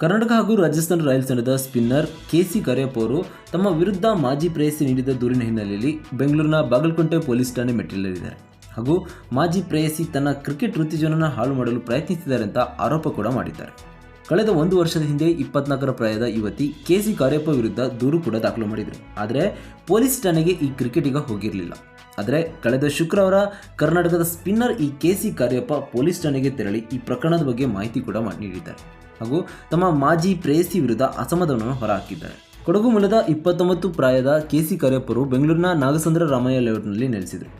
ಕರ್ನಾಟಕ ಹಾಗೂ ರಾಜಸ್ಥಾನ ರಾಯಲ್ಸ್ ತಂಡದ spinner K C Kariappa ಅವರು ತಮ್ಮ ವಿರುದ್ಧ ಮಾಜಿ ಪ್ರೇಯಸಿ ನೀಡಿದ ದೂರಿನ ಹಿನ್ನೆಲೆಯಲ್ಲಿ ಬೆಂಗಳೂರಿನ ಬಾಗಲಕೋಟೆ ಪೊಲೀಸ್ ಠಾಣೆ ಮೆಟ್ಟಿಲೇರಿದ್ದಾರೆ. ಹಾಗೂ ಮಾಜಿ ಪ್ರೇಯಸಿ ತನ್ನ ಕ್ರಿಕೆಟ್ ವೃತ್ತಿಜೀವನ ಹಾಳು ಮಾಡಲು ಪ್ರಯತ್ನಿಸಿದ್ದಾರೆ ಅಂತ ಆರೋಪ ಕೂಡ ಮಾಡಿದ್ದಾರೆ. ಕಳೆದ ಒಂದು ವರ್ಷದ ಹಿಂದೆ ಇಪ್ಪತ್ನಾಲ್ಕರ ಪ್ರಾಯದ ಯುವತಿ ಕೆ ಸಿ ಕಾರ್ಯಪ್ಪ ವಿರುದ್ಧ ದೂರು ಕೂಡ ದಾಖಲು ಮಾಡಿದರು. ಆದರೆ ಪೊಲೀಸ್ ಠಾಣೆಗೆ ಈ ಕ್ರಿಕೆಟಿಗ ಹೋಗಿರಲಿಲ್ಲ. ಆದರೆ ಕಳೆದ ಶುಕ್ರವಾರ ಕರ್ನಾಟಕದ ಸ್ಪಿನ್ನರ್ ಈ ಕೆ ಸಿ ಕಾರ್ಯಪ್ಪ ಪೊಲೀಸ್ ಠಾಣೆಗೆ ತೆರಳಿ ಈ ಪ್ರಕರಣದ ಬಗ್ಗೆ ಮಾಹಿತಿ ಕೂಡ ನೀಡಿದ್ದಾರೆ. ಹಾಗೂ ತಮ್ಮ ಮಾಜಿ ಪ್ರೇಯಸಿ ವಿರುದ್ಧ ಅಸಮಾಧಾನವನ್ನು ಹೊರಹಾಕಿದ್ದಾರೆ. ಕೊಡಗು ಮೂಲದ ಇಪ್ಪತ್ತೊಂಬತ್ತು ಪ್ರಾಯದ ಕೆ ಸಿ ಕಾರ್ಯಪ್ಪರು ಬೆಂಗಳೂರಿನ ನಾಗಸಂದ್ರ ರಾಮಯ್ಯ ಲೇಔಟ್ನಲ್ಲಿ ನೆಲೆಸಿದರು.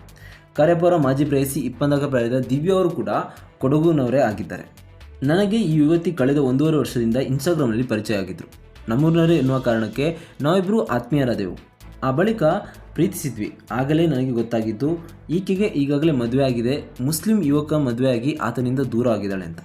ಕಾರ್ಯಪ್ಪ ಅವರ ಮಾಜಿ ಪ್ರೇಯಸಿ ಇಪ್ಪತ್ನಾಲ್ಕು ಪ್ರಾಯದ ದಿವ್ಯ ಅವರು ಕೂಡ ಕೊಡಗುನವರೇ ಆಗಿದ್ದಾರೆ. ನನಗೆ ಈ ಯುವತಿ ಕಳೆದ ಒಂದೂವರೆ ವರ್ಷದಿಂದ ಇನ್ಸ್ಟಾಗ್ರಾಮ್ನಲ್ಲಿ ಪರಿಚಯ ಆಗಿದ್ದರು ನಮ್ಮೂರಿನವರೇ ಎನ್ನುವ ಕಾರಣಕ್ಕೆ ನಾವಿಬ್ಬರು ಆತ್ಮೀಯರಾದೆವು. ಆ ಬಳಿಕ ಪ್ರೀತಿಸಿದ್ವಿ. ಆಗಲೇ ನನಗೆ ಗೊತ್ತಾಗಿದ್ದು, ಈಕೆಗೆ ಈಗಾಗಲೇ ಮದುವೆ ಆಗಿದೆ. ಮುಸ್ಲಿಂ ಯುವಕ ಮದುವೆಯಾಗಿ ಆತನಿಂದ ದೂರ ಆಗಿದ್ದಾಳೆ ಅಂತ.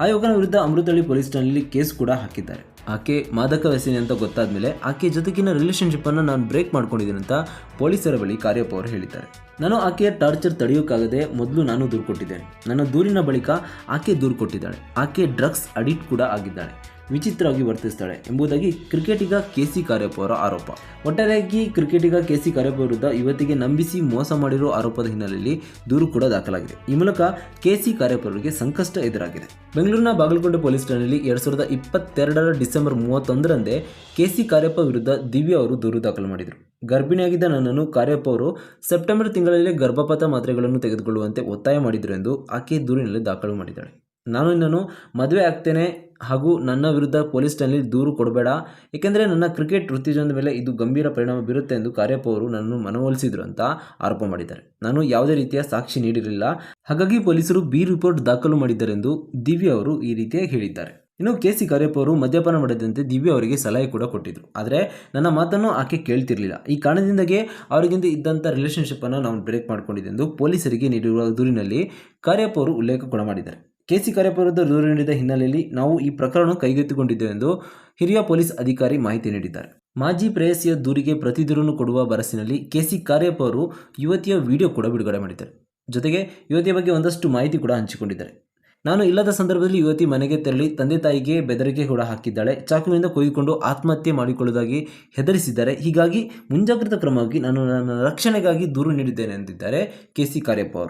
ಆ ಯುವಕನ ವಿರುದ್ಧ ಅಮೃತಹಳ್ಳಿ ಪೊಲೀಸ್ ಠಾಣೆಯಲ್ಲಿ ಕೇಸ್ ಕೂಡ ಹಾಕಿದ್ದಾರೆ. ಆಕೆ ಮಾದಕ ವ್ಯಸನಿ ಅಂತ ಗೊತ್ತಾದ ಮೇಲೆ ಆಕೆ ಜೊತೆಗಿನ ರಿಲೇಷನ್ಶಿಪ್ಪನ್ನು ನಾನು ಬ್ರೇಕ್ ಮಾಡ್ಕೊಂಡಿದ್ದೀನಿ ಅಂತ ಪೊಲೀಸರ ಬಳಿ ಕಾರ್ಯಪ್ಪ ಅವರು ಹೇಳಿದ್ದಾರೆ. ನಾನು ಆಕೆಯ ಟಾರ್ಚರ್ ತಡೆಯೋಕ್ಕಾಗದೆ ಮೊದಲು ನಾನು ದೂರು ಕೊಟ್ಟಿದ್ದೇನೆ. ನನ್ನ ದೂರಿನ ಬಳಿಕ ಆಕೆ ದೂರು ಕೊಟ್ಟಿದ್ದಾಳೆ. ಆಕೆ ಡ್ರಗ್ಸ್ ಅಡಿಕ್ಟ್ ಕೂಡ ಆಗಿದ್ದಾಳೆ. ವಿಚಿತ್ರವಾಗಿ ವರ್ತಿಸ್ತಾಳೆ ಎಂಬುದಾಗಿ ಕ್ರಿಕೆಟಿಗ ಕೆಸಿ ಕಾರ್ಯಪ್ಪ ಅವರ ಆರೋಪ. ಒಟ್ಟಾರೆಯಾಗಿ ಕ್ರಿಕೆಟಿಗ ಕೆಸಿ ಕಾರ್ಯಪ್ಪ ವಿರುದ್ಧ ಯುವತಿಗೆ ನಂಬಿಸಿ ಮೋಸ ಮಾಡಿರೋ ಆರೋಪದ ಹಿನ್ನೆಲೆಯಲ್ಲಿ ದೂರು ಕೂಡ ದಾಖಲಾಗಿದೆ. ಈ ಮೂಲಕ ಕೆಸಿ ಕಾರ್ಯಪ್ಪ ಅವರಿಗೆ ಸಂಕಷ್ಟ ಎದುರಾಗಿದೆ. ಬೆಂಗಳೂರಿನ ಬಾಗಲಕೋಟೆ ಪೊಲೀಸ್ ಠಾಣೆಯಲ್ಲಿ ಎರಡ್ ಸಾವಿರದ ಇಪ್ಪತ್ತೆರಡರ ಡಿಸೆಂಬರ್ ಮೂವತ್ತೊಂದರಂದೇ ಕೆಸಿ ಕಾರ್ಯಪ್ಪ ವಿರುದ್ಧ ದಿವ್ಯ ಅವರು ದೂರು ದಾಖಲು ಮಾಡಿದರು. ಗರ್ಭಿಣಿಯಾಗಿದ್ದ ನನ್ನನ್ನು ಕಾರ್ಯಪ್ಪ ಅವರು ಸೆಪ್ಟೆಂಬರ್ ತಿಂಗಳಲ್ಲಿ ಗರ್ಭಪಾತ ಮಾತ್ರೆಗಳನ್ನು ತೆಗೆದುಕೊಳ್ಳುವಂತೆ ಒತ್ತಾಯ ಮಾಡಿದರು ಎಂದು ಆಕೆ ದೂರಿನಲ್ಲಿ ದಾಖಲು ಮಾಡಿದ್ದಾಳೆ. ನಾನು ನಿನ್ನನ್ನು ಮದುವೆ ಆಗ್ತೇನೆ ಹಾಗೂ ನನ್ನ ವಿರುದ್ಧ ಪೊಲೀಸ್ ಠಾಣೆಯಲ್ಲಿ ದೂರು ಕೊಡಬೇಡ, ಏಕೆಂದರೆ ನನ್ನ ಕ್ರಿಕೆಟ್ ವೃತ್ತಿಜನದ ಮೇಲೆ ಇದು ಗಂಭೀರ ಪರಿಣಾಮ ಬೀರುತ್ತೆ ಎಂದು ಕಾರ್ಯಪ್ಪ ಅವರು ನನ್ನನ್ನು ಮನವೊಲಿಸಿದ್ರು ಅಂತ ಆರೋಪ ಮಾಡಿದ್ದಾರೆ. ನಾನು ಯಾವುದೇ ರೀತಿಯ ಸಾಕ್ಷಿ ನೀಡಿರಲಿಲ್ಲ. ಹಾಗಾಗಿ ಪೊಲೀಸರು ಬಿ ರಿಪೋರ್ಟ್ ದಾಖಲು ಮಾಡಿದ್ದಾರೆಂದು ದಿವ್ಯ ಅವರು ಈ ರೀತಿಯಾಗಿ ಹೇಳಿದ್ದಾರೆ. ಇನ್ನು ಕೆ ಸಿ ಕರಿಯಪ್ಪ ಅವರು ಮದ್ಯಪಾನ ಮಾಡದಂತೆ ದಿವ್ಯ ಅವರಿಗೆ ಸಲಹೆ ಕೂಡ ಕೊಟ್ಟಿದ್ರು. ಆದರೆ ನನ್ನ ಮಾತನ್ನು ಆಕೆ ಕೇಳ್ತಿರ್ಲಿಲ್ಲ. ಈ ಕಾರಣದಿಂದಾಗಿ ಅವರಿಗಿಂತ ಇದ್ದಂಥ ರಿಲೇಷನ್ಶಿಪ್ಪನ್ನು ನಾವು ಬ್ರೇಕ್ ಮಾಡಿಕೊಂಡಿದೆ ಎಂದು ಪೊಲೀಸರಿಗೆ ನೀಡಿರುವ ದೂರಿನಲ್ಲಿ ಕಾರ್ಯಪ್ಪ ಉಲ್ಲೇಖ ಕೂಡ ಮಾಡಿದ್ದಾರೆ. ಕೆ ಸಿ ಕಾರ್ಯಪ್ಪ ದೂರು ನೀಡಿದ ಹಿನ್ನೆಲೆಯಲ್ಲಿ ನಾವು ಈ ಪ್ರಕರಣ ಕೈಗೆತ್ತಿಕೊಂಡಿದ್ದೇವೆ ಎಂದು ಹಿರಿಯ ಪೊಲೀಸ್ ಅಧಿಕಾರಿ ಮಾಹಿತಿ ನೀಡಿದ್ದಾರೆ. ಮಾಜಿ ಪ್ರೇಯಸಿಯ ದೂರಿಗೆ ಪ್ರತಿ ದೂರನ್ನು ಕೊಡುವ ಭರಸಿನಲ್ಲಿ ಕೆ ಸಿ ಕಾರ್ಯಪ್ಪ ಯುವತಿಯ ವಿಡಿಯೋ ಕೂಡ ಬಿಡುಗಡೆ ಮಾಡಿದ್ದಾರೆ. ಜೊತೆಗೆ ಯುವತಿಯ ಬಗ್ಗೆ ಒಂದಷ್ಟು ಮಾಹಿತಿ ಕೂಡ ಹಂಚಿಕೊಂಡಿದ್ದಾರೆ. ನಾನು ಇಲ್ಲದ ಸಂದರ್ಭದಲ್ಲಿ ಯುವತಿ ಮನೆಗೆ ತೆರಳಿ ತಂದೆ ತಾಯಿಗೆ ಬೆದರಿಕೆ ಕೂಡ ಹಾಕಿದ್ದಾಳೆ. ಚಾಕುವಿನಿಂದ ಕೊಯ್ದುಕೊಂಡು ಆತ್ಮಹತ್ಯೆ ಮಾಡಿಕೊಳ್ಳುವುದಾಗಿ ಹೆದರಿಸಿದ್ದಾರೆ. ಹೀಗಾಗಿ ಮುಂಜಾಗ್ರತಾ ಕ್ರಮವಾಗಿ ನಾನು ನನ್ನ ರಕ್ಷಣೆಗಾಗಿ ದೂರು ನೀಡಿದ್ದೇನೆ ಎಂದಿದ್ದಾರೆ ಕೆ ಸಿ ಕಾರ್ಯಪ್ಪ ಅವರು.